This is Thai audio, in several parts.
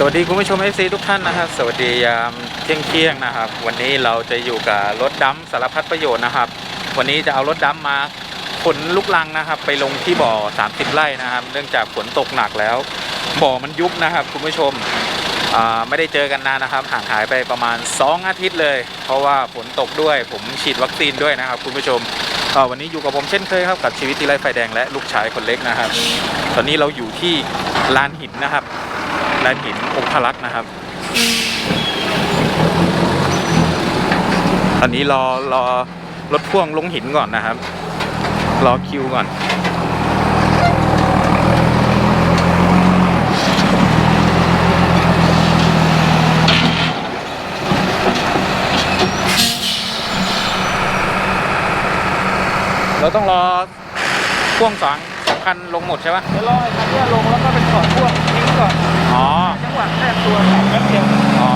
สวัสดีคุณผู้ชม FC ทุกท่านนะครับ สวัสดียามเที่ยงเที่ยงๆนะครับ วันนี้เราจะอยู่กับรถดัมสารพัดประโยชน์นะครับ วันนี้จะเอารถดัมมาขนลูกลังนะครับ ไปลงที่บ่อ 30 ไร่นะครับ เนื่องจากฝนตกหนักแล้ว บ่อมันยุบนะครับ คุณผู้ชมไม่ได้เจอกันนานนะครับ ห่างหายไปประมาณ 2 อาทิตย์เลย เพราะว่าฝนตกด้วย ผมฉีดวัคซีนด้วยนะครับ คุณผู้ชมวันนี้อยู่กับผมเช่นเคยครับกับชีวิตที่ไร้ไฟแดงและลูกชายคนเล็กนะครับ ตอนนี้เราอยู่ที่ลานหินนะครับ ลานหินองคลักษ์นะครับ ตอนนี้รอรอรถพ่วงลงหินก่อนนะครับ รอคิวก่อนเราต้องรอพ่วงสองสอง คันลงหมดใช่ปะเดี๋ยวรอไอ้คันเนี้ยลงแล้วก็เป็นขอดพ่วงทิ้งก่อนอ๋อจังหวะแทรกตัวขับแป๊บเดียวอ๋อ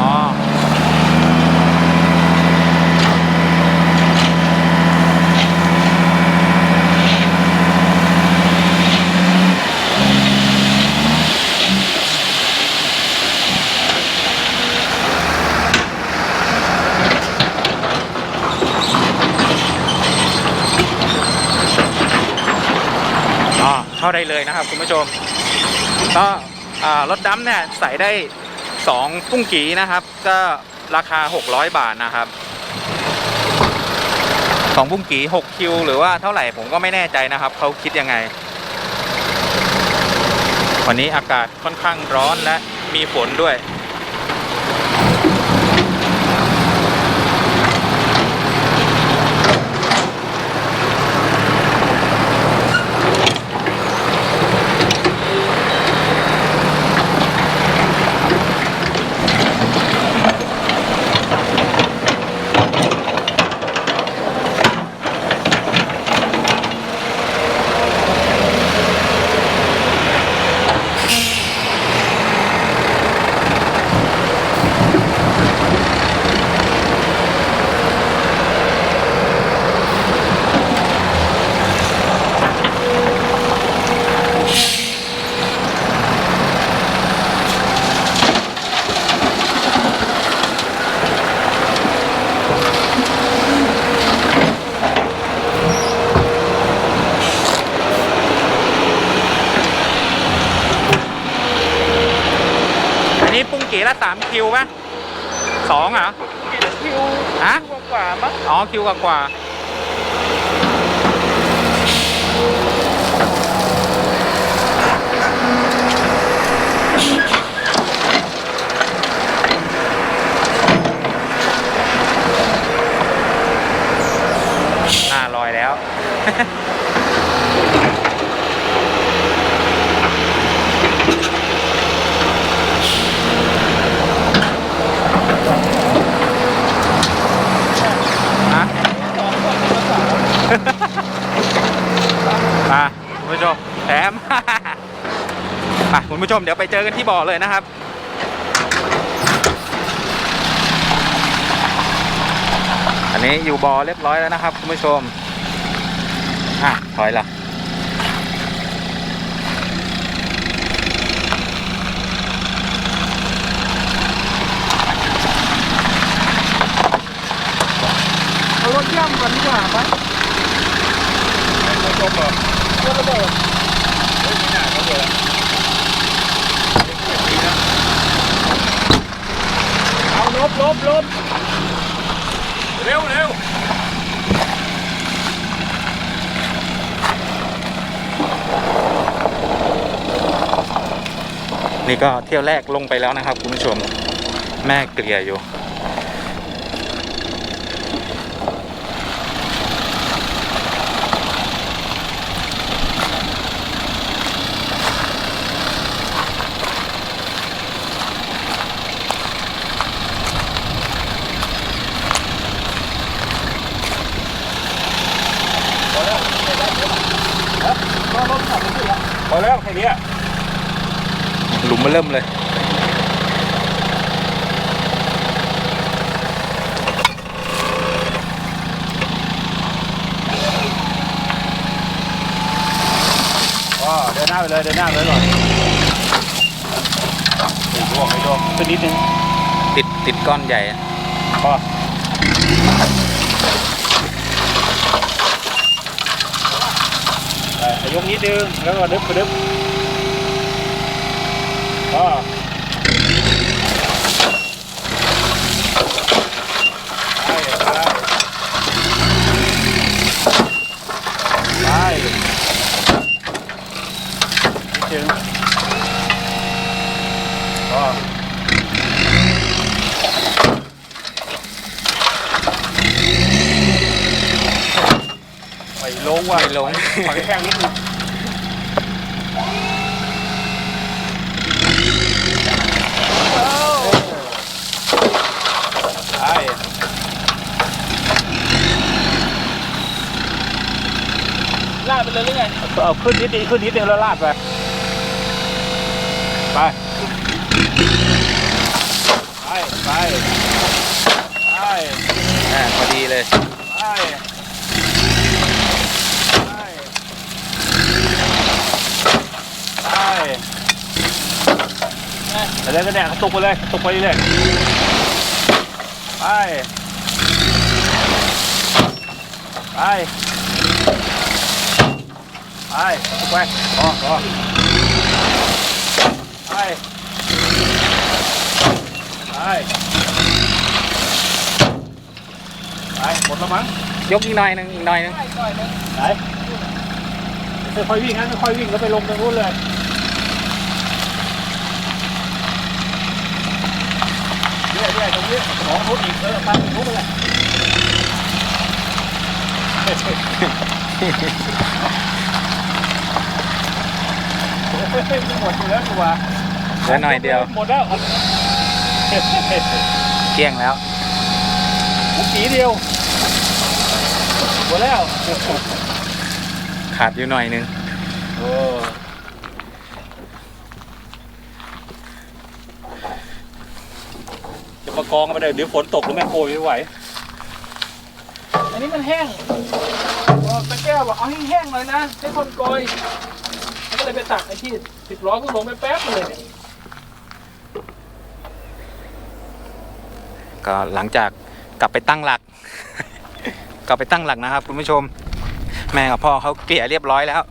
อ๋อ เข้าได้เลยนะครับคุณผู้ชมก็รถดัมเนี่ยใส่ได้2กุ้งกีนะครับ ก็ราคา 600 บาทนะครับสองบุ้งกี6คิวหรือว่าเท่าไหร่ผมก็ไม่แน่ใจนะครับ เขาคิดยังไง วันนี้อากาศค่อนข้างร้อนและมีฝนด้วย อันนี้ปุ้งกีละ3คิวปะสองเหรอ คิวฮะ คิวกว่าๆมั้ง อ๋อคิวกว่ากว่าหน้าลอยแล้ว ฮะ มาคุณผู้ชมแถม อะคุณ ผู้ชมเดี๋ยวไปเจอกันที่บ่อเลยนะครับอันนี้อยู่บ่อเรียบร้อยแล้วนะครับคุณผู้ชม อะถอยละเอารถย่ำกันดีกว่ามั้ยรถจมเหรอรถระเบิดเอาล บลบลบเร็วเร็วนี่ก็เที่ยวแรกลงไปแล้วนะครับคุณผู้ชม แม่เกลี่ยอยู่ อแล้วแค่นี้หลุมมันเริ่มเลยอ๋อเดินหน้าไปเลย เดินหน้าไปเลยก่อนไม่ร่วงไม่ร่วงขึ้นนิดนึงติดติดก้อนใหญ่พอแต่ ยกนิดนึงแล้วก็ดึบกระดึบพอไปไปไปนิดนึงพอ ไม่ ลงว่ะไม่ลงขอแค่นิดนึงไอ้ลาดไปเลยหรือไงเอาขึ้นนิดนึงขึ้นนิดนึงแล้วลาดไป ไปไป ไป ไป อ่าพอดีเลย ไป ไป ไปแล้วก็เนี่ยตกไปเลยตกไปเลยไปไปไปตกไปพอพอไปไปไปหมดแล้วมั้งยกอีกหน่อยหนึงอีกหน่อยหนึงไหนค่อยๆวิ่งนะค่อยๆวิ่งแล้วไปลงตรงนู้นเลยเรื่อยๆ ตรงนี้สองฟุตอีกเออไปตรงนู้นไปเลยหมดแล้วตัวเหลือหน่อยเดียว หมดแล้วเกลี้ยงแล้วมุกสีเดียวหมดแล้ว ขาดอยู่หน่อยหนึงโอ้ จะมากองกันไปเลยเดี๋ยวฝนตกแล้วแม่โกยไม่ไหวอันนี้มันแห้งบอกตะแก้วบอกเอาให้แห้งเลยนะให้คนโกยมันก็เลยไปตักไอ้ที่สิบล้อก็ลงไปแป๊บเลยเนี่ยก็หลังจากกลับไปตั้งหลัก กลับไปตั้งหลักนะครับคุณผู้ชม แม่กับพ่อเขาเกลี่ยเรียบร้อยแล้ว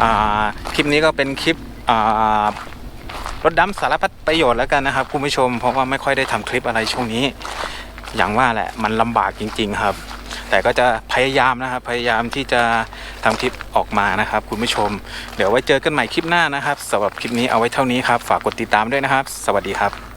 อ่าคลิปนี้ก็เป็นคลิปอ่า รถดำสารพัดประโยชน์แล้วกันนะครับคุณผู้ชม เพราะว่าไม่ค่อยได้ทำคลิปอะไรช่วงนี้ อย่างว่าแหละมันลำบากจริง ๆครับ แต่ก็จะพยายามนะครับพยายามที่จะทำคลิปออกมานะครับ คุณผู้ชม เดี๋ยวไว้เจอกันใหม่คลิปหน้านะครับสำหรับคลิปนี้เอาไว้เท่านี้ครับ ฝากกดติดตามด้วยนะครับ สวัสดีครับ